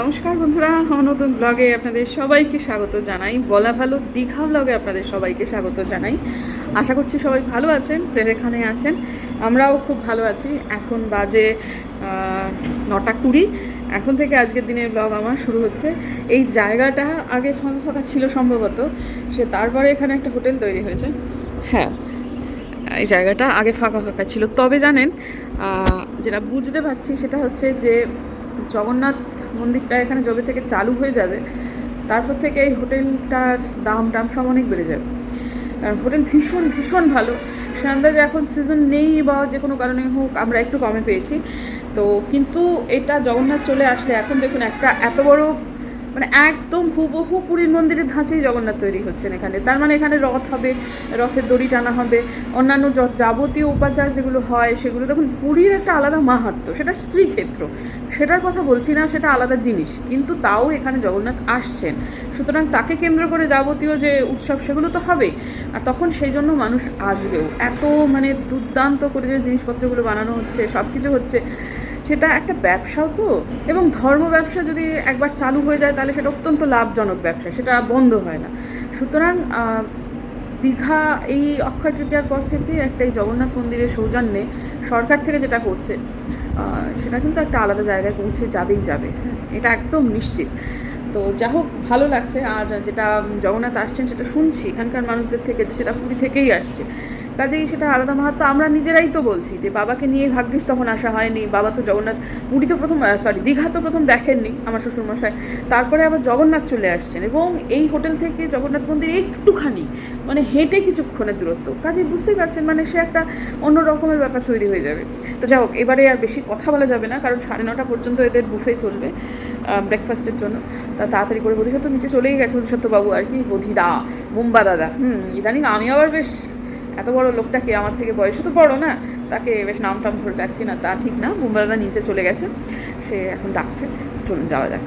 নমস্কার বন্ধুরা নতুন ব্লগে আপনাদের সবাইকে স্বাগত জানাই। বলা ভালো, দীঘা ব্লগে আপনাদের সবাইকে স্বাগত জানাই। আশা করছি সবাই ভালো আছেন যেখানে আছেন। আমরাও খুব ভালো আছি। এখন বাজে নটা কুড়ি। এখন থেকে আজকের দিনের ব্লগ আমার শুরু হচ্ছে। এই জায়গাটা আগে ফাঁকা ফাঁকা ছিল সম্ভবত, সে তারপরে এখানে একটা হোটেল তৈরি হয়েছে। হ্যাঁ এই জায়গাটা আগে ফাঁকা ফাঁকা ছিল। তবে জানেন যেটা বুঝতে পারছি সেটা হচ্ছে যে জগন্নাথ মন্দিরটা এখানে যবে থেকে চালু হয়ে যাবে, তারপর থেকে এই হোটেলটার দাম টাম সব অনেক বেড়ে যাবে। হোটেল ভীষণ ভীষণ ভালো। সে আন্দাজে এখন সিজন নেই বা যে কোনো কারণে হোক, আমরা একটু কমে পেয়েছি। তো কিন্তু এটা জগন্নাথ চলে আসলে এখন দেখুন একটা এত বড় মানে একদম হুবহু পুরীর মন্দিরের ধাঁচেই জগন্নাথ তৈরি হচ্ছেন এখানে। তার মানে এখানে রথ হবে, রথের দড়ি টানা হবে, অন্যান্য যাবতীয় উপাচার যেগুলো হয় সেগুলো। দেখুন, পুরীর একটা আলাদা মাহাত্ম্য, সেটা শ্রীক্ষেত্র। সেটার কথা বলছি না, সেটা আলাদা জিনিস, কিন্তু তাও এখানে জগন্নাথ আসছেন। সুতরাং তাকে কেন্দ্র করে যাবতীয় যে উৎসব সেগুলো তো হবেই। আর তখন সেই জন্য মানুষ আসবেও। এত মানে দুর্দান্ত করে যে জিনিসপত্রগুলো বানানো হচ্ছে সব কিছু হচ্ছে। সেটা একটা ব্যবসাও তো, এবং ধর্ম ব্যবসা যদি একবার চালু হয়ে যায় তাহলে সেটা অত্যন্ত লাভজনক ব্যবসা, সেটা বন্ধ হয় না। সুতরাং দীঘা এই অক্ষয় তৃতীয়ার পর থেকে একটা এই জগন্নাথ মন্দিরের সৌজন্যে সরকার থেকে যেটা করছে সেটা কিন্তু একটা আলাদা জায়গায় পৌঁছে যাবেই যাবে, এটা একদম নিশ্চিত। তো যা হোক, ভালো লাগছে, আর যেটা জগন্নাথ আসছেন সেটা শুনছি, এখানকার মানুষদের থেকে, সেটা পুরী থেকেই আসছে। কাজেই সেটা আলাদা মাহাত্ম। আমরা নিজেরাই তো বলছি যে বাবাকে নিয়ে ভাগ্যিস তখন আসা হয়নি। বাবা তো জগন্নাথ পুরী তো প্রথম সরি দীঘা তো প্রথম দেখেননি আমার শ্বশুরমশাই। তারপরে আবার জগন্নাথ চলে আসছেন এবং এই হোটেল থেকে জগন্নাথ মন্দির একটুখানি মানে হেঁটে কিছুক্ষণের দূরত্ব। কাজে বুঝতেই পারছেন মানে সে একটা অন্য রকমের ব্যাপার তৈরি হয়ে যাবে। তো যাই হোক, এবারে আর বেশি কথা বলা যাবে না, কারণ সাড়ে নটা পর্যন্ত এদের বুফে চলবে ব্রেকফাস্টের জন্য। তা তাড়াতাড়ি করে বোধিসত্ত্ব নিচে চলেই গেছে বোধিসত্ত্ব বাবু আর কি, বোধিদা, বোম্বা দাদা। হুম, ইদানিং আমি আবার বেশ এত বড় লোকটাকে আমার থেকে বয়সও তো বড় না। তাকে বেশ নাম টাম ধরে ডাকছি না, তা ঠিক না। বোম্বা দাদা নিচে চলে গেছে। সে এখন ডাকছে। চলুন যাওয়া যাক।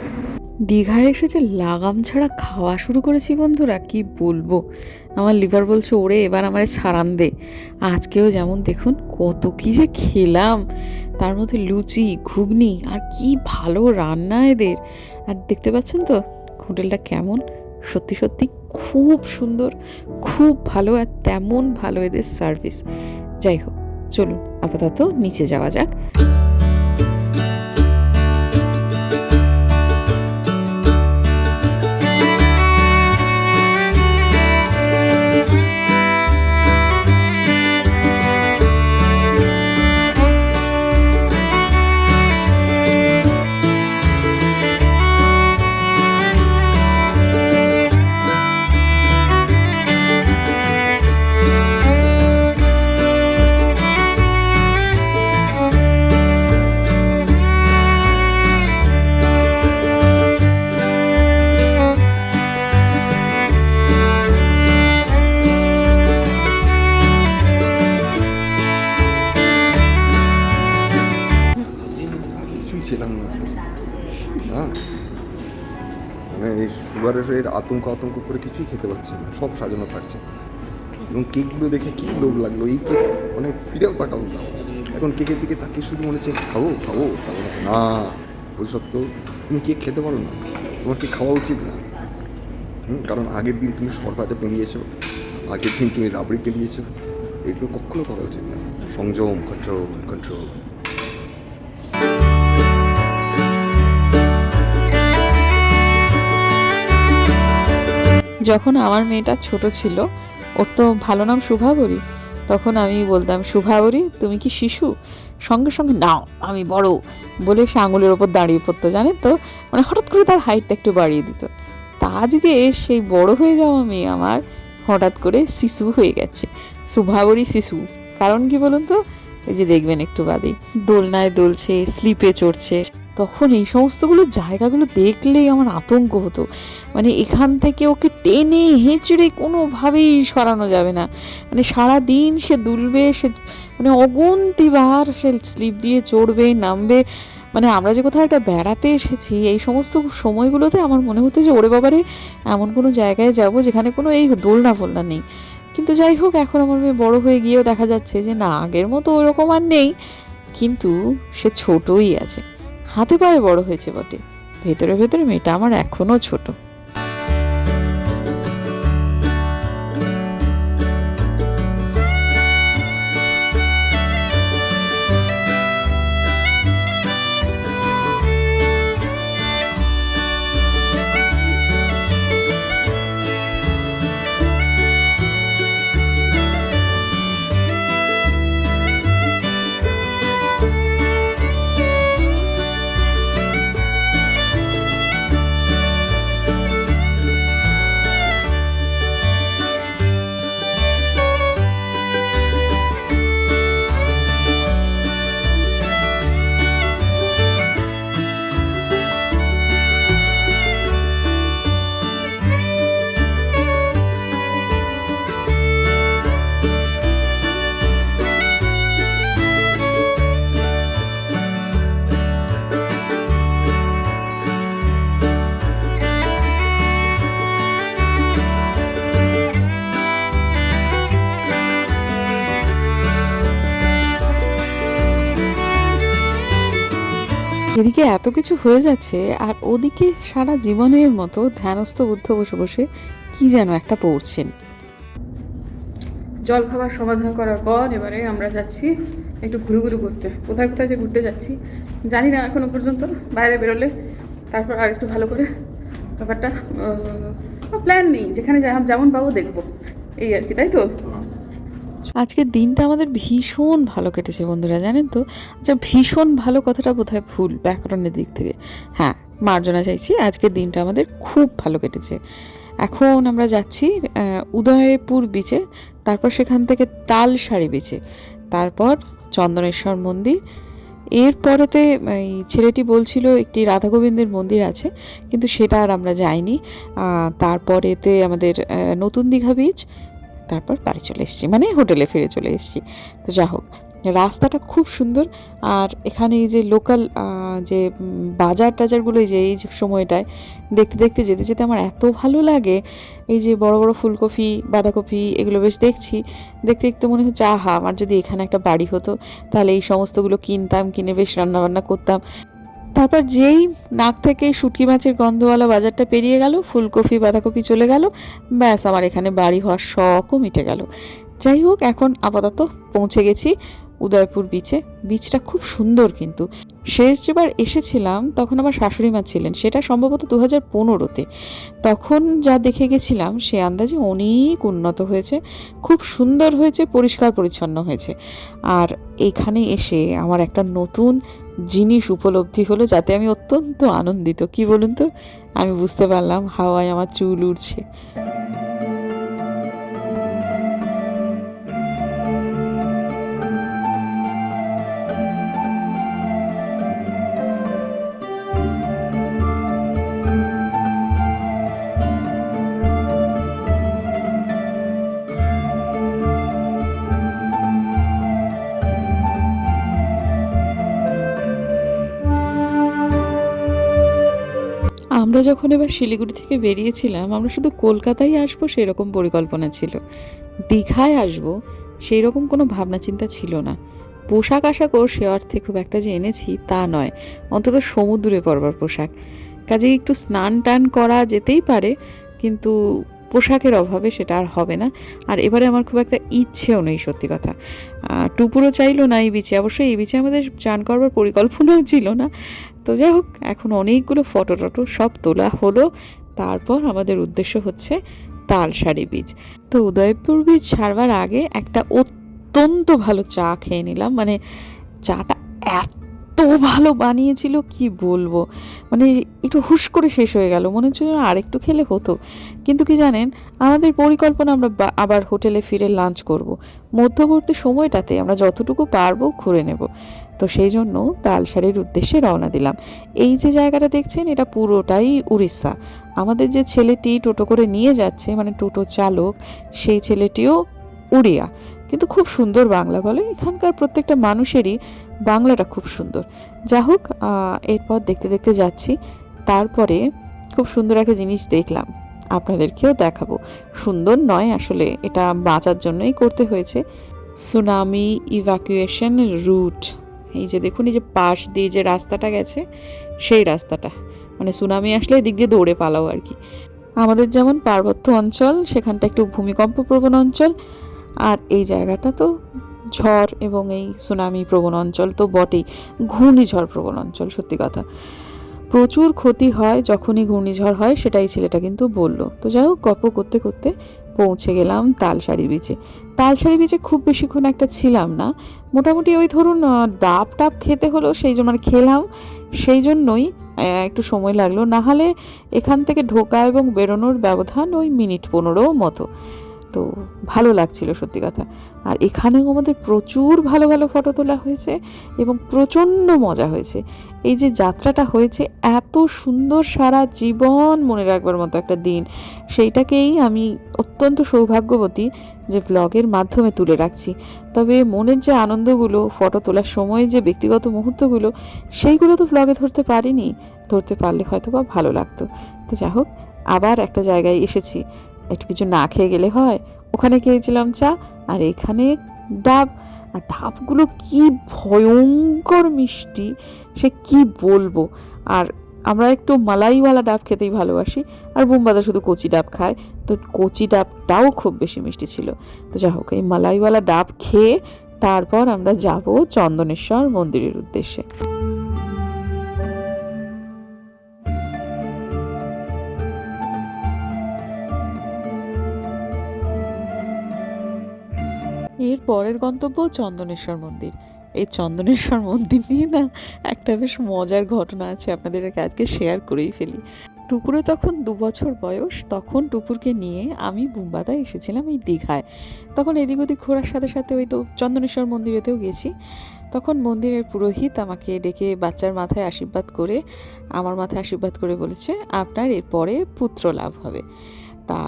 দীঘায় এসে যে লাগাম ছাড়া খাওয়া শুরু করেছি বন্ধুরা, কি বলব? আমার লিভার বলছে, ওরে, এবার আমার সারান দে। আজকেও যেমন দেখুন, কত কি যে খেলাম। তার মধ্যে লুচি, ঘুগনি, আর কি ভালো রান্না এদের। আর দেখতে পাচ্ছেন তো, হোটেলটা কেমন? সত্যি সত্যি খুব সুন্দর, খুব ভালো আর তেমন ভালো এদের সার্ভিস যাই হোক, চলুন, আপাতত নিচে যাওয়া যাক। আতঙ্ক আতঙ্ক করে কিছুই খেতে পারছি না সব সাজানো থাকছে। এবং কেকগুলো দেখে কি লোভ লাগল এই কেক মানে ফিরেও তাকাবো না। এখন কেকের দিকে তাকিয়ে শুধু মনে হচ্ছে খাব খাব খাব না। বল সত্ত্বেও তুমি কেক খেতে পারো না তোমার কি খাওয়া উচিত না। হুম, কারণ আগের দিন তুমি সরকারে পেরিয়েছো আগের দিন তুমি রাবড়ি পেরিয়েছো এগুলো কখনো করা উচিত না। সংযম কন্ট্রোল কন্ট্রোল যখন আমার মেয়েটা ছোট ছিল, ওর তো ভালো নাম শুভাবরী, তখন আমি বলতাম, শুভাবরী, তুমি কি শিশু? সঙ্গে সঙ্গে নাও, আমি বড়। বলে সে আঙুলের ওপর দাঁড়িয়ে পড়তো, জানেন তো? মানে হঠাৎ করে তার হাইটটা একটু বাড়িয়ে দিত। তা আজকে সেই বড় হয়ে যাওয়া মেয়ে আমার হঠাৎ করে শিশু হয়ে গেছে। শুভাবরী শিশু। কারণ কি বলুন তো? এই যে দেখবেন একটু বাদেই। দোলনায় দোলছে, স্লিপে চড়ছে। তখন এই সমস্তগুলো জায়গাগুলো দেখলেই আমার আতঙ্ক হতো। মানে এখান থেকে ওকে টেনে হেঁচড়ে কোনোভাবেই সরানো যাবে না। মানে সারা দিন সে দুলবে, সে মানে অগুন্তিবার সে স্লিপ দিয়ে চড়বে, নামবে। মানে আমরা যে কোথাও একটা বেড়াতে এসেছি, এই সমস্ত সময়গুলোতে আমার মনে হতো যে ওরে বাবারে, এমন কোনো জায়গায় যাব যেখানে কোনো এই দোলনা ফোলনা নেই। কিন্তু যাই হোক, এখন আমার মেয়ে বড় হয়ে গিয়েও দেখা যাচ্ছে যে না, আগের মতো ওরকম আর নেই। কিন্তু সে ছোটই আছে। হাতে পায়ে বড় হয়েছে বটে। ভেতরে ভেতরে মেয়েটা আমার এখনও ছোট। এদিকে এত কিছু হয়ে যাচ্ছে, আর ওদিকে সারা জীবনের মতো ধ্যানস্থ বুদ্ধ বসে বসে কি যেন একটা পড়ছেন। জল খাবার সমাধান করার পর এবারে আমরা যাচ্ছি একটু ঘুরু ঘুরু করতে। কোথায় কোথায় যে ঘুরতে যাচ্ছি জানি না এখনও পর্যন্ত, বাইরে বেরোলে তারপর আর একটু ভালো করে ব্যাপারটা প্ল্যান নেই। যেখানে যেমন পাবো দেখব। এই আর কি, তাই তো? আজকের দিনটা আমাদের ভীষণ ভালো কেটেছে বন্ধুরা, জানেন তো? আচ্ছা ভীষণ ভালো কথাটা বোধহয় ভুল ব্যাকরণের দিক থেকে। হ্যাঁ মার্জনা চাইছি, আজকের দিনটা আমাদের খুব ভালো কেটেছে। এখন আমরা যাচ্ছি উদয়পুর বিচে তারপর সেখান থেকে তাল শাড়ি বিচে তারপর চন্দনেশ্বর মন্দির। এরপরেতে এই ছেলেটি বলছিল, একটি রাধা গোবিন্দের মন্দির আছে, কিন্তু সেটা আর আমরা যাইনি। তারপরেতে আমাদের নতুন দীঘা বিচ তারপর বাড়ি চলে এসেছি মানে হোটেলে ফিরে চলে এসেছি। তো যা হোক, রাস্তাটা খুব সুন্দর আর এখানে এই যে লোকাল যে বাজার টাজারগুলো যে, এই যে সময়টায় দেখতে দেখতে যেতে যেতে আমার এত ভালো লাগে। এই যে বড় বড় ফুলকপি, বাঁধাকপি এগুলো বেশ দেখছি। দেখতে দেখতে মনে হচ্ছে, আহা, আমার যদি এখানে একটা বাড়ি হতো, তাহলে এই সমস্তগুলো কিনতাম, কিনে বেশ রান্নাবান্না করতাম। তারপর যেই নাক থেকে শুটকি মাছের গন্ধওয়ালা বাজারটা পেরিয়ে গেল, ফুলকপি, বাঁধাকপি চলে গেল, ব্যাস আমার এখানে বাড়ি হওয়ার শখও মিটে গেল। যাই হোক, এখন আপাতত পৌঁছে গেছি উদয়পুর বিচে বিচটা খুব সুন্দর কিন্তু। শেষ যেবার এসেছিলাম, তখন আমার শাশুড়ি মা ছিলেন। সেটা সম্ভবত দু হাজার পনেরোতে। তখন যা দেখে গেছিলাম, সে আন্দাজে অনেক উন্নত হয়েছে। খুব সুন্দর হয়েছে, পরিষ্কার পরিচ্ছন্ন হয়েছে। আর এখানে এসে আমার একটা নতুন জিনিস উপলব্ধি হলো, যাতে আমি অত্যন্ত আনন্দিত। কি বলুন তো? আমি বুঝতে পারলাম, হাওয়ায় আমার চুল উড়ছে। যখন এবার শিলিগুড়ি থেকে বেরিয়েছিলাম, আমরা শুধু কলকাতায় আসব সেরকম পরিকল্পনা ছিল। দীঘায় আসব সেই রকম কোনো ভাবনা চিন্তা ছিল না। পোশাক আশাকও সে অর্থে খুব একটা যে এনেছি তা নয়, অন্তত সমুদ্রে পরবার পোশাক। কাজেই একটু স্নান টান করা যেতেই পারে, কিন্তু পোশাকের অভাবে সেটা আর হবে না। আর এবারে আমার খুব একটা ইচ্ছেও নেই, সত্যি কথা। টুপুরও চাইলো না এই বিচে। অবশ্যই এই বিচে আমাদের চান করবার পরিকল্পনাও ছিল না। তো যাই হোক, এখন অনেকগুলো ফটো টটো সব তোলা হলো। তারপর আমাদের উদ্দেশ্য হচ্ছে তালসারি বীজ। তো উদয়পুর বীজ ছাড়বার আগে একটা অত্যন্ত ভালো চা খেয়ে নিলাম। মানে চাটা এত ভালো বানিয়েছিল, কি বলব? মানে একটু হুশ করে শেষ হয়ে গেল। মনে হচ্ছে যেন আরেকটু খেলে হতো। কিন্তু কি জানেন, আমাদের পরিকল্পনা আমরা আবার হোটেলে ফিরে লাঞ্চ করব। মধ্যবর্তী সময়টাতে আমরা যতটুকু পারব ঘুরে নেব। তো সেই জন্য তালসারির উদ্দেশ্যে রওনা দিলাম। এই যে জায়গাটা দেখছেন, এটা পুরোটাই উড়িষ্যা। আমাদের যে ছেলেটি টোটো করে নিয়ে যাচ্ছে মানে টোটো চালক, সেই ছেলেটিও উড়িয়া। কিন্তু খুব সুন্দর বাংলা বলে। এখানকার প্রত্যেকটা মানুষেরই বাংলাটা খুব সুন্দর। যা হোক এরপর দেখতে দেখতে যাচ্ছি। তারপরে খুব সুন্দর একটা জিনিস দেখলাম। আপনাদেরকেও দেখাবো। সুন্দর নয় আসলে, এটা বাঁচার জন্যই করতে হয়েছে। সুনামি ইভাকুয়েশন রুট এই যে দেখুন, এই যে পাশ দিয়ে যে রাস্তাটা গেছে, সেই রাস্তাটা। মানে সুনামি আসলে এদিক দিয়ে দৌড়ে পালাও আর কি। আমাদের যেমন পার্বত্য অঞ্চল, সেখানটা একটু ভূমিকম্প প্রবণ অঞ্চল, আর এই জায়গাটা তো ঝড় এবং এই সুনামি প্রবণ অঞ্চল তো বটেই। ঘূর্ণিঝড় প্রবণ অঞ্চল, সত্যি কথা। প্রচুর ক্ষতি হয়, যখনই ঘূর্ণিঝড় হয়, সেটাই ছেলেটা কিন্তু বলল। তো যাই হোক করতে করতে পৌঁছে গেলাম তালসারি বিচে তালসারি বিচে খুব বেশিক্ষণ একটা ছিলাম না। মোটামুটি ওই ধরুন ডাব টাব খেতে হলো, সেই জন্য মানে খেলাম। সেই জন্যই একটু সময় লাগল। নাহলে এখান থেকে ঢোকা এবং বেরোনোর ব্যবধান ওই মিনিট পনেরো মতো। তো ভালো লাগছিল সত্যি কথা। আর এখানেও আমাদের প্রচুর ভালো ভালো ফটো তোলা হয়েছে এবং প্রচণ্ড মজা হয়েছে। এই যে যাত্রাটা হয়েছে এত সুন্দর সারা জীবন মনে রাখবার মতো একটা দিন। সেইটাকেই আমি অত্যন্ত সৌভাগ্যবতী যে ব্লগের মাধ্যমে তুলে রাখছি। তবে মনের যে আনন্দগুলো ফটো তোলার সময় যে ব্যক্তিগত মুহূর্তগুলো, সেইগুলো তো ব্লগে ধরতে পারিনি। ধরতে পারলে হয়তো বা ভালো লাগতো। তো যাই হোক, আবার একটা জায়গায় এসেছি। একটু কিছু না খেয়ে গেলে হয়? ওখানে খেয়েছিলাম চা, আর এখানে ডাব। আর ডাবগুলো কি ভয়ঙ্কর মিষ্টি, সে কি বলব? আর আমরা একটু মালাইওয়ালা ডাব খেতেই ভালোবাসি, আর বুম্বাদা শুধু কচি ডাব খায়। তো কচি ডাবটাও খুব বেশি মিষ্টি ছিল। তো যাই হোক, এই মালাইওয়ালা ডাব খেয়ে তারপর আমরা যাব চন্দনেশ্বর মন্দিরের উদ্দেশ্যে। পরের গন্তব্য চন্দনেশ্বর মন্দির। এই চন্দনেশ্বর মন্দির নিয়ে না একটা বেশ মজার ঘটনা আছে আপনাদেরকে আজকে শেয়ার করেই ফেলি। টুপুরে তখন দু বছর বয়স, তখন টুপুরকে নিয়ে আমি বুম্বাদা এসেছিলাম এই দীঘায়। তখন এদিক ওদিক ঘোরার সাথে সাথে ওই তো চন্দনেশ্বর মন্দিরেতেও গেছি। তখন মন্দিরের পুরোহিত আমাকে ডেকে বাচ্চার মাথায় আশীর্বাদ করে, আমার মাথায় আশীর্বাদ করে বলেছে, আপনার এরপরে পুত্র লাভ হবে। তা,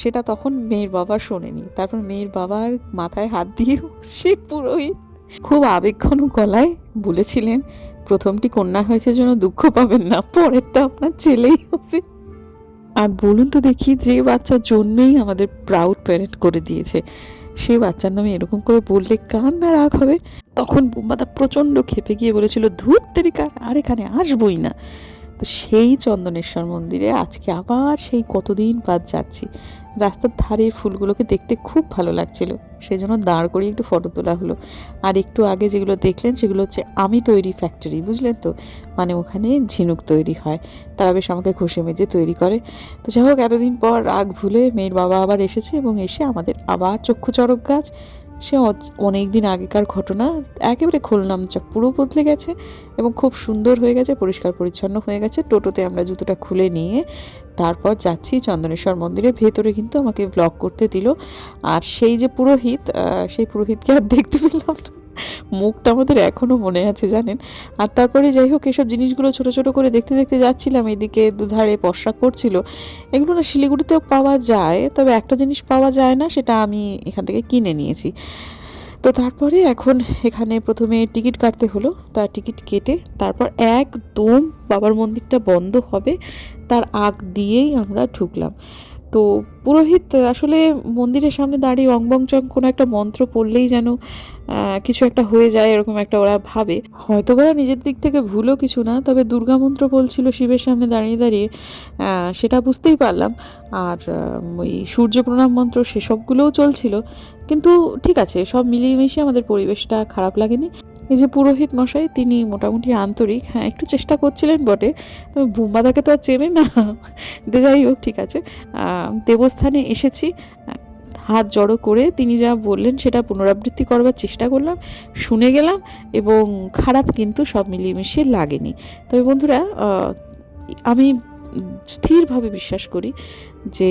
সেটা তখন মেয়ের বাবা শোনেনি। তারপর মেয়ের বাবার মাথায় হাত দিয়ে সে পুরোহিত খুব আবেগঘন গলায় বলেছিলেন, প্রথমটি কন্যা হয়েছে যেন দুঃখ পাবেন না, পরেরটা আপনার ছেলেই হবে। আর বলুন তো দেখি, যে বাচ্চার জন্যেই আমাদের প্রাউড প্যারেন্ট করে দিয়েছে, সে বাচ্চার নামে এরকম করে বললে কার না রাগ হবে? তখন বুম্বাদা প্রচণ্ড খেপে গিয়ে বলেছিল ধূর তেরিকার, আর এখানে আসবই না। তো সেই চন্দনেশ্বর মন্দিরে আজকে আবার সেই কতদিন বাদ যাচ্ছি। রাস্তার ধারের ফুলগুলোকে দেখতে খুব ভালো লাগছিল। সেই জন্য দাঁড় করিয়ে একটু ফটো তোলা হলো। আর একটু আগে যেগুলো দেখলেন, সেগুলো হচ্ছে আমি তৈরি ফ্যাক্টরি বুঝলেন তো? মানে ওখানে ঝিনুক তৈরি হয়। তারা বেশ আমাকে ঘষে মেজে তৈরি করে। তো যাই হোক, এতদিন পর রাগ ভুলে মেয়ের বাবা আবার এসেছে এবং এসে আমাদের আবার চক্ষু চড়ক গাছ সে অনেক দিন আগেকার ঘটনা, একেবারে খোলনাম চক পুরো বদলে গেছে এবং খুব সুন্দর হয়ে গেছে, পরিষ্কার পরিচ্ছন্ন হয়ে গেছে। টোটোতে আমরা জুতোটা খুলে নিয়ে তারপর যাচ্ছি চন্দনেশ্বর মন্দিরের ভেতরে কিন্তু আমাকে ব্লগ করতে দিল। আর সেই যে পুরোহিত সেই পুরোহিতকে আর দেখতে পেলাম না। মুখটা আমাদের এখনও মনে আছে, জানেন? আর তারপরে যাই হোক, এসব জিনিসগুলো ছোট ছোট করে দেখতে দেখতে যাচ্ছিলাম, এদিকে দুধারে পশরা করছিল। এগুলো না শিলিগুড়িতেও পাওয়া যায়, তবে একটা জিনিস পাওয়া যায় না, সেটা আমি এখান থেকে কিনে নিয়েছি। তো তারপরে এখন এখানে প্রথমে টিকিট কাটতে হলো তার টিকিট কেটে তারপর একদম বাবার মন্দিরটা বন্ধ হবে, তার আগ দিয়েই আমরা ঢুকলাম। তো পুরোহিত আসলে মন্দিরের সামনে দাঁড়িয়ে অংবং চং কোনো একটা মন্ত্র পড়লেই যেন কিছু একটা হয়ে যায় এরকম একটা ওরা ভাবে। হয়তো ওরা নিজের দিক থেকে ভুলও কিছু না, তবে দুর্গা মন্ত্র বলছিল শিবের সামনে দাঁড়িয়ে দাঁড়িয়ে সেটা বুঝতেই পারলাম। আর ওই সূর্য প্রণাম মন্ত্র সেসবগুলোও চলছিল। কিন্তু ঠিক আছে, সব মিলিয়ে মিশিয়ে আমাদের পরিবেশটা খারাপ লাগেনি। এই যে পুরোহিত মশাই, তিনি মোটামুটি আন্তরিক। হ্যাঁ একটু চেষ্টা করছিলেন বটে, তবে বুম্বাদাকে তো আর চেনে না। যাই হোক, ঠিক আছে। দেবস্থানে এসেছি। হাত জড়ো করে তিনি যা বললেন সেটা পুনরাবৃত্তি করবার চেষ্টা করলাম, শুনে গেলাম এবং খারাপ কিন্তু সব মিলিয়ে মিশিয়ে লাগেনি। তবে বন্ধুরা আমি স্থিরভাবে বিশ্বাস করি যে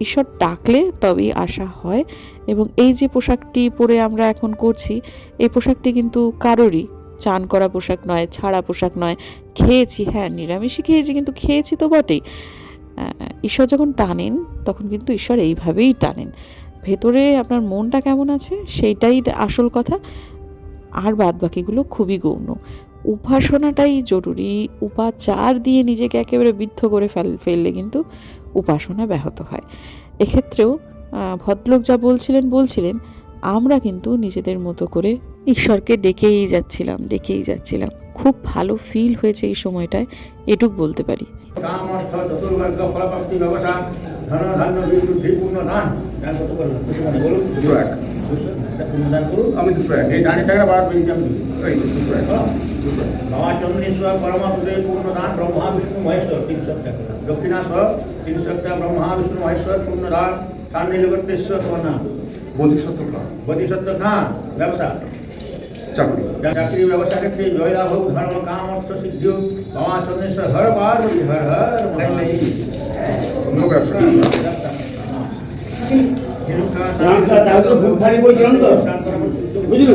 ঈশ্বর ডাকলে তবেই আশা হয় এবং এই যে পোশাকটি পরে আমরা এখন করছি, এই পোশাকটি কিন্তু কারোরই চান করা পোশাক নয়, ছাড়া পোশাক নয়, খেয়েছি হ্যাঁ নিরামিষই খেয়েছি কিন্তু খেয়েছি তো বটেই। ঈশ্বর যখন টানেন, তখন কিন্তু ঈশ্বর এইভাবেই টানেন। ভেতরে আপনার মনটা কেমন আছে? সেইটাই আসল কথা। আর বাদ বাকিগুলো খুবই গৌণ। উপাসনাটাই জরুরি। উপাচার দিয়ে নিজেকে একেবারে বিদ্ধ করে ফেল ফেললে কিন্তু উপাসনা ব্যাহত হয়। এক্ষেত্রেও ভদ্রলোক যা বলছিলেন বলছিলেন, আমরা কিন্তু নিজেদের মতো করে ঈশ্বরকে ডেকেই যাচ্ছিলাম ডেকেই যাচ্ছিলাম। খুব ভালো ফিল হয়েছে এই সময়টায় এটুক বলতে পারি। আমি দুশো এক। এই দানের টাকা বার পেয়েছি আমি দুশো এক। দুশো এক বাবা চন্দ্রেশ্বর ব্রহ্মা বিষ্ণু মহেশ্বর তিনশো টাকা। দক্ষিণাশ্বর তিনশো টাকা ব্রহ্মা বিষ্ণু মহেশ্বর খান। বোধিসত্ত্ব খান ব্যবসা। চাকরি। চাকরি ব্যবসা ক্ষেত্রে জয়লাভ হোক ধর্ম কাম অর্থ সিদ্ধি হোক বাবা চন্দ্রেশ্বর হর পার্বতী হর হর থালি বলছিলাম তো? বুঝলু?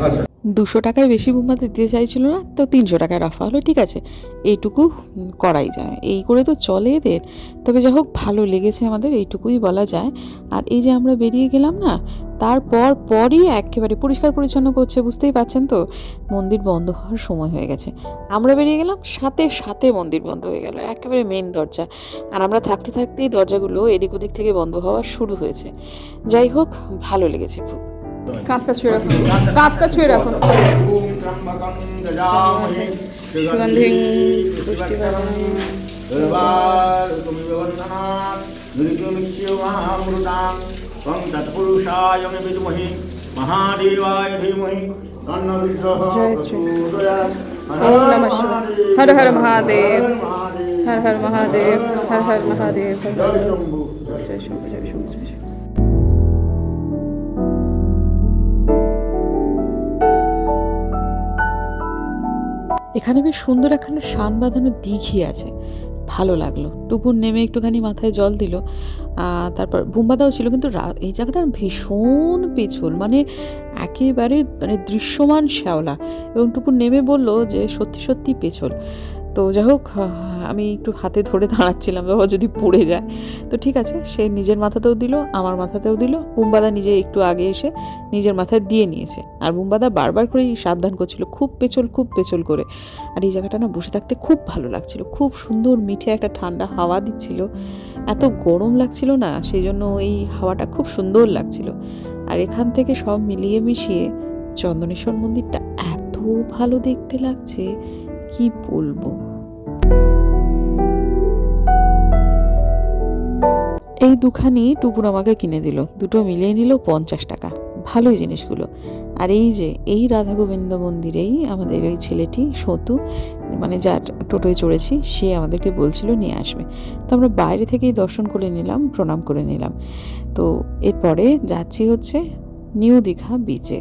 আচ্ছা। দুশো টাকায় বেশি বোম্বাতে দিতে চাইছিল না, তো তিনশো টাকায় রাফা হলো, ঠিক আছে। এইটুকু করাই যায়। এই করে তো চলে এদের। তবে যাই হোক, ভালো লেগেছে আমাদের, এইটুকুই বলা যায়। আর এই যে আমরা বেরিয়ে গেলাম না, তারপর পরই একেবারে পরিষ্কার পরিচ্ছন্ন করছে, বুঝতেই পারছেন তো? মন্দির বন্ধ হওয়ার সময় হয়ে গেছে। আমরা বেরিয়ে গেলাম, সাথে সাথে মন্দির বন্ধ হয়ে গেল, একেবারে মেন দরজা। আর আমরা থাকতে থাকতেই দরজাগুলো এদিক ওদিক থেকে বন্ধ হওয়া শুরু হয়েছে। যাই হোক, ভালো লেগেছে খুব। কাপটা ছুঁয়ে রাখুন কাপটা ছুঁয়ে রাখুন সুগন্ধিং তৎপুরুষায় বিদুমহি মহাদেবায় ধীমহি হর হর মহাদেব হর হর মহাদেব হর হর মহাদেব জয় শম্ভু জয় শম্ভু, জয় শম্ভু, জয় শম্ভু। এখানে বেশ সুন্দর একখানে শান বাঁধানো দিঘি আছে। ভালো লাগল। টুপুর নেমে একটুখানি মাথায় জল দিল। তারপর বুম্বাদাও ছিল, কিন্তু এই জায়গাটা ভীষণ পিছল মানে একেবারে মানে দৃশ্যমান শ্যাওলা। এবং টুপুর নেমে বলল যে, সত্যি সত্যি পেছল। তো যাই হোক আমি একটু হাতে ধরে দাঁড়াচ্ছিলাম, বাবা যদি পড়ে যায়। তো ঠিক আছে, সে নিজের মাথাতেও দিল, আমার মাথাতেও দিল। বুম্বাদা নিজে একটু আগে এসে নিজের মাথায় দিয়ে নিয়েছে। আর বুম্বাদা বারবার করেই সাবধান করছিল, খুব পেছল খুব পেছল করে। আর এই জায়গাটা না বসে থাকতে খুব ভালো লাগছিল, খুব সুন্দর মিঠে একটা ঠান্ডা হাওয়া দিচ্ছিল। এত গরম লাগছিল না সেই জন্য এই হাওয়াটা খুব সুন্দর লাগছিল। আর এখান থেকে সব মিলিয়ে মিশিয়ে চন্দনেশ্বর মন্দিরটা এত ভালো দেখতে লাগছে। কি বলব? এই দুখানি টুপুর আমাকে কিনে দিল। দুটো মিলিয়ে নিল পঞ্চাশ টাকা। ভালোই জিনিসগুলো। আর এই যে, এই রাধা গোবিন্দ মন্দিরেই আমাদের ওই ছেলেটি সতু মানে যার টোটোয় চড়েছি, সে আমাদেরকে বলছিল নিয়ে আসবে। তো আমরা বাইরে থেকেই দর্শন করে নিলাম, প্রণাম করে নিলাম। তো এরপরে যাচ্ছি হচ্ছে নিউ দীঘা বিচে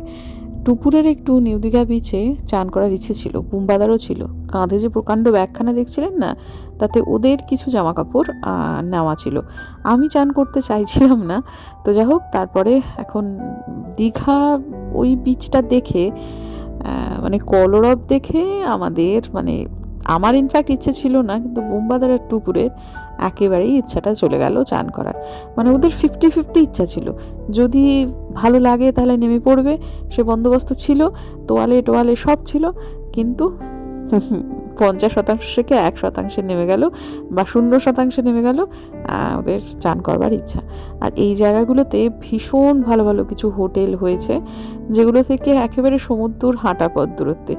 টুপুরের একটু নিউ দীঘা বিচে চান করার ইচ্ছে ছিল, বুম্বাদারও ছিল। কাঁধে যে প্রকাণ্ড ব্যাগখানা দেখছিলেন না, তাতে ওদের কিছু জামা কাপড় নেওয়া ছিল। আমি চান করতে চাইছিলাম না। তো যাই হোক, তারপরে এখন দীঘা ওই বিচটা দেখে মানে কলরব দেখে আমাদের মানে আমার ইনফ্যাক্ট ইচ্ছে ছিল না, কিন্তু বোম্বাদারের টুপুরের একেবারেই ইচ্ছাটা চলে গেল চান করার। মানে ওদের ফিফটি ফিফটি ইচ্ছা ছিল। যদি ভালো লাগে তাহলে নেমে পড়বে, সে বন্দোবস্ত ছিল, তোয়ালে টোয়ালে সব ছিল, কিন্তু পঞ্চাশ শতাংশ থেকে এক শতাংশে নেমে গেল বা শূন্য শতাংশে নেমে গেল ওদের চান করবার ইচ্ছা। আর এই জায়গাগুলোতে ভীষণ ভালো ভালো কিছু হোটেল হয়েছে, যেগুলো থেকে একেবারে সমুদ্র হাঁটা পথ দূরত্বে।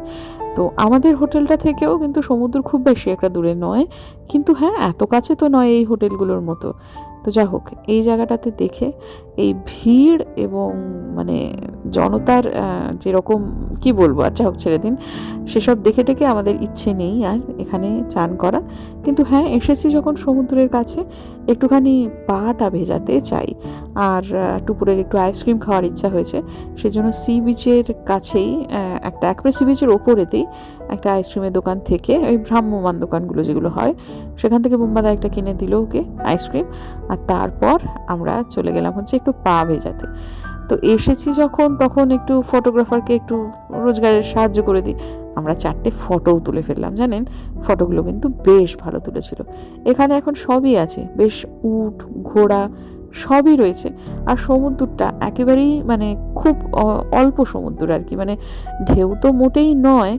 তো আমাদের হোটেলটা থেকেও কিন্তু সমুদ্র খুব বেশি একটা দূরে নয়। কিন্তু হ্যাঁ এত কাছে তো নয় এই হোটেলগুলোর মতো। তো যা হোক, এই জায়গাটাতে দেখে এই ভিড় এবং মানে জনতার যেরকম, কি বলব, আর যা হোক ছেড়ে দিন, সেসব দেখে টেকে আমাদের ইচ্ছে নেই আর এখানে চান করা কিন্তু হ্যাঁ এসেছি যখন সমুদ্রের কাছে, একটুখানি পাটা ভেজাতে চাই। আর টুপুরের একটু আইসক্রিম খাওয়ার ইচ্ছা হয়েছে, সেজন্য সি বিচের কাছেই একটা একবারে সি বিচের ওপরেতেই একটা আইসক্রিমের দোকান থেকে, ওই ভ্রাম্যমান দোকানগুলো যেগুলো হয়, সেখান থেকে বোম্বাদা একটা কিনে দিল ওকে আইসক্রিম আর তারপর আমরা চলে গেলাম হচ্ছে একটু পা ভেজাতে তো এসেছি যখন, তখন একটু ফটোগ্রাফারকে একটু রোজগারের সাহায্য করে দিই। আমরা চারটে ফটোও তুলে ফেললাম, জানেন? ফটোগুলো কিন্তু বেশ ভালো তুলেছিল। এখানে এখন সবই আছে। বেশ উট, ঘোড়া সবই রয়েছে। আর সমুদ্রটা একেবারেই মানে খুব অল্প সমুদ্র আর কি। মানে ঢেউ তো মোটেই নয়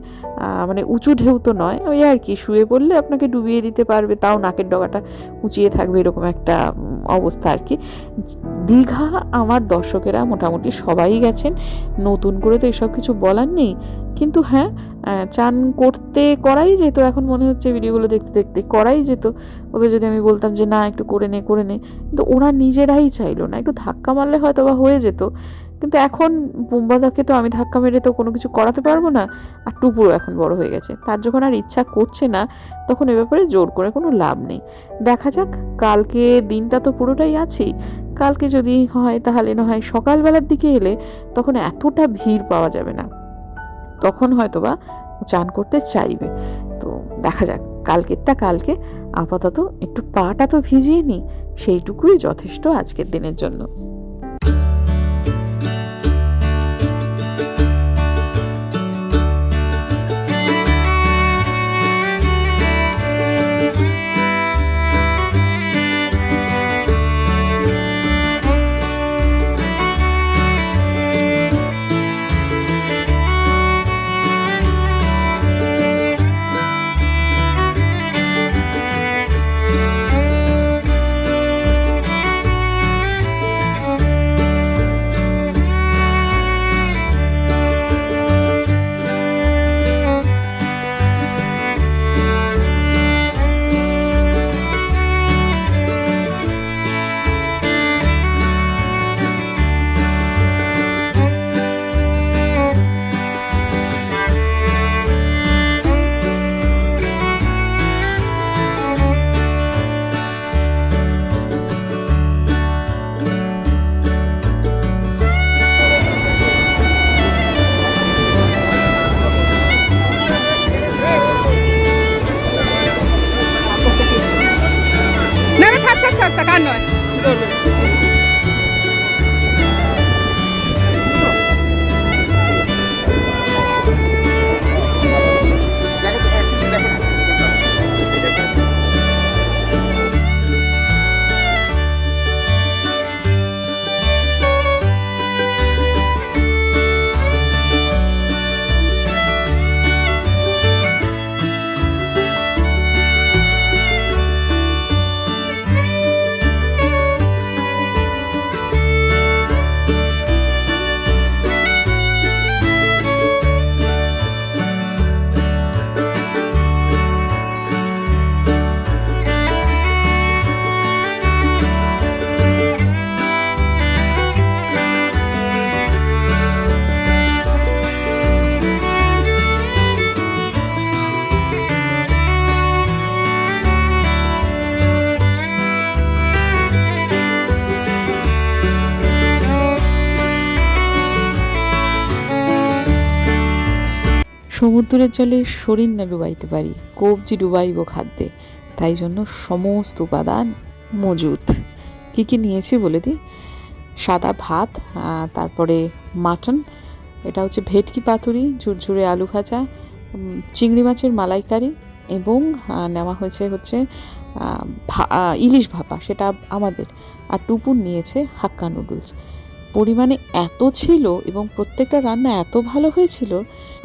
মানে উঁচু ঢেউ তো নয়। ওই আর কি, শুয়ে পড়লে আপনাকে ডুবিয়ে দিতে পারবে, তাও নাকের ডগাটা উঁচিয়ে থাকবে এরকম একটা অবস্থা আর কি। দীঘা আমার দর্শকেরা মোটামুটি সবাই গেছেন। নতুন করে তো এসব কিছু বলার নেই। কিন্তু হ্যাঁ চান করতে করাই যেত। এখন মনে হচ্ছে ভিডিওগুলো দেখতে দেখতে করাই যেত। ওদের যদি আমি বলতাম যে, না, একটু করে নে করে নে। কিন্তু ওরা নিজেরাই চাইলো না। একটু ধাক্কা মারলে হয়তো বা হয়ে যেত। কিন্তু এখন বুম্বাদাকে তো আমি ধাক্কা মেরে তো কোনো কিছু করাতে পারব না। আর টুপুরও এখন বড় হয়ে গেছে। তার যখন আর ইচ্ছা করছে না, তখন এ ব্যাপারে জোর করে কোনো লাভ নেই। দেখা যাক, কালকে দিনটা তো পুরোটাই আছেই। কালকে যদি হয়, তাহলে না হয় সকালবেলার দিকে এলে তখন এতটা ভিড় পাওয়া যাবে না। তখন হয়তো বা চান করতে চাইবে। তো দেখা যাক, কালকেরটা কালকে, আপাতত একটু পাটা তো ভিজিয়ে নিই, সেইটুকুই যথেষ্ট আজকের দিনের জন্য। সমুদ্রের জলে শরীর না ডুবাইতে পারি, কবজি ডুবাইব খাদ্যে। তাই জন্য সমস্ত উপাদান মজুদ কী কী নিয়েছি বলে দিই? সাদা ভাত তারপরে মাটন, এটা হচ্ছে ভেটকি পাতুরি, ঝুরঝুরে আলু ভাজা চিংড়ি মাছের মালাইকারি এবং নেওয়া হয়েছে হচ্ছে ইলিশ ভাপা, সেটা আমাদের। আর টুপুর নিয়েছে হাক্কা নুডলস। পরিমাণে এত ছিল এবং প্রত্যেকটা রান্না এত ভালো হয়েছিল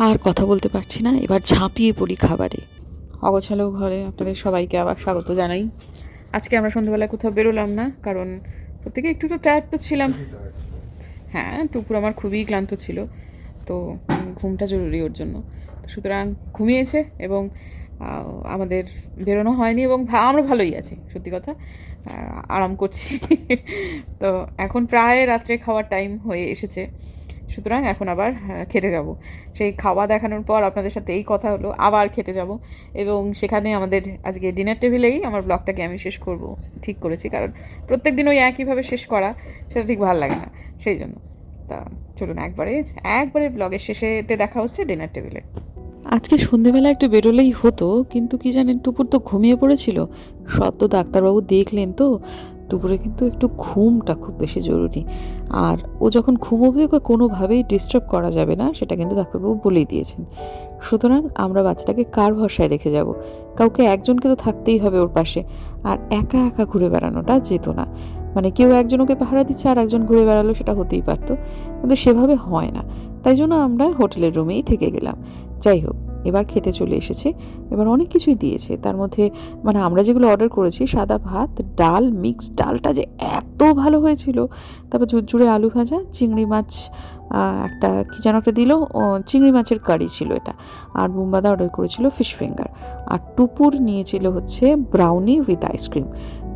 আর কথা বলতে পারছি না। এবার ঝাঁপিয়ে পড়ি খাবারে। অগোছালো ঘরে আপনাদের সবাইকে আবার স্বাগত জানাই। আজকে আমরা সন্ধ্যাবেলায় কোথাও বেরোলাম না কারণ প্রত্যেকে একটু তো টায়ার্ড তো ছিলাম। হ্যাঁ টুকুর আমার খুবই ক্লান্ত ছিল তো ঘুমটা জরুরি ওর জন্য। তো সুতরাং ঘুমিয়েছে এবং আমাদের বেরোনো হয়নি এবং আমরা ভালোই আছি, সত্যি কথা। আরাম করছি। তো এখন প্রায় রাত্রে খাওয়ার টাইম হয়ে এসেছে। সুতরাং এখন আবার খেতে যাব। সেই খাওয়া দেখানোর পর আপনাদের সাথে এই কথা হলো, আবার খেতে যাব। এবং সেখানে আমাদের আজকে ডিনার টেবিলেই আমার ব্লগটাকে আমি শেষ করব, ঠিক করেছি। কারণ প্রত্যেক দিন ওই একইভাবে শেষ করা, সেটা ঠিক ভালো লাগে না, সেই জন্য। তা চলুন একবারে একবারে ব্লগের শেষেতে দেখা হচ্ছে ডিনার টেবিলে আজকে সন্ধেবেলা একটু বেরোলেই হতো, কিন্তু কি জানেন, টুপুর তো ঘুমিয়ে পড়েছিল। সদ্য ডাক্তারবাবু দেখলেন তো, দুপুরে কিন্তু একটু ঘুমটা খুব বেশি জরুরি। আর ও যখন ঘুমোবে, ওকে কোনোভাবেই ডিস্টার্ব করা যাবে না, সেটা কিন্তু ডাক্তারবাবু বলেই দিয়েছেন। সুতরাং আমরা বাচ্চাটাকে কার ভরসায় রেখে যাব? কাউকে একজনকে তো থাকতেই হবে ওর পাশে। আর একা একা ঘুরে বেড়ানোটা যেত না। মানে কেউ একজন ওকে পাহারা দিচ্ছে আর একজন ঘুরে বেড়ালো, সেটা হতেই পারতো। কিন্তু সেভাবে হয় না। তাই জন্য আমরা হোটেলের রুমেই থেকে গেলাম। যাই হোক, এবার খেতে চলে এসেছে। এবার অনেক কিছুই দিয়েছে। তার মধ্যে মানে আমরা যেগুলো অর্ডার করেছি, সাদা ভাত, ডাল, মিক্স, ডালটা যে এত ভালো হয়েছিল। তারপর জুড়ে আলু ভাজা, চিংড়ি মাছ একটা কী যেন একটা দিল চিংড়ি মাছের কারি ছিল এটা। আর বুম্বাদা অর্ডার করেছিল ফিশ ফিঙ্গার। আর টুপুর নিয়েছিল হচ্ছে ব্রাউনি উইথ আইসক্রিম।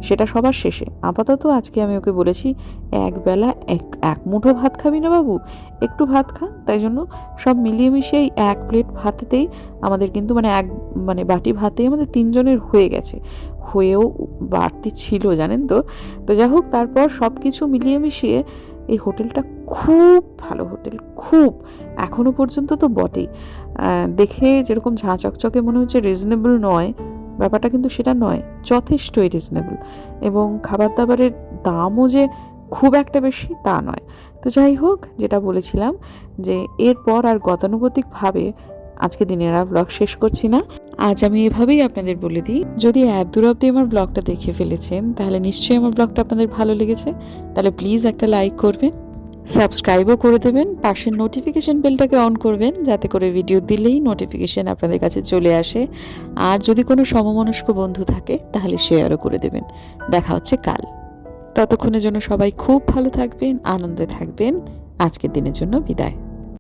সেটা সবার শেষে। আপাতত আজকে আমি ওকে বলেছি একবেলা এক এক মুঠো ভাত খাবি না বাবু? একটু ভাত খা। তাই জন্য সব মিলিয়ে মিশিয়ে এক প্লেট ভাতেতেই আমাদের কিন্তু মানে এক মানে বাটি ভাতেই আমাদের তিনজনের হয়ে গেছে। হয়েও বাড়তি ছিল, জানেন তো? তো যাই হোক, তারপর সব কিছু মিলিয়ে মিশিয়ে এই হোটেলটা খুব ভালো হোটেল, খুব। এখনও পর্যন্ত তো বটেই। দেখে যেরকম ঝাঁ চকচকে মনে হচ্ছে রিজনেবল নয়। ব্যাপারটা কিন্তু সেটা নয় যথেষ্টই রিজনেবল এবং খাবার দাবারের দামও যে খুব একটা বেশি তা নয়। তো যাই হোক, যেটা বলেছিলাম যে এরপর আর গতানুগতিকভাবে আজকে দিনের আর ব্লগ শেষ করছি না। আজ আমি এভাবেই আপনাদের বলে দিই, যদি এক দূর অব্দি আমার ব্লগটা দেখে ফেলেছেন, তাহলে নিশ্চয়ই আমার ব্লগটা আপনাদের ভালো লেগেছে। তাহলে প্লিজ একটা লাইক করবেন। সাবস্ক্রাইবও করে দেবেন, পাশের নোটিফিকেশন বেলটাকে অন করবেন, যাতে করে ভিডিও দিলেই নোটিফিকেশন আপনাদের কাছে চলে আসে। আর যদি কোনো সমমনস্ক বন্ধু থাকে, তাহলে শেয়ারও করে দেবেন। দেখা হচ্ছে কাল। ততক্ষণের জন্য সবাই খুব ভালো থাকবেন, আনন্দে থাকবেন। আজকের দিনের জন্য বিদায়।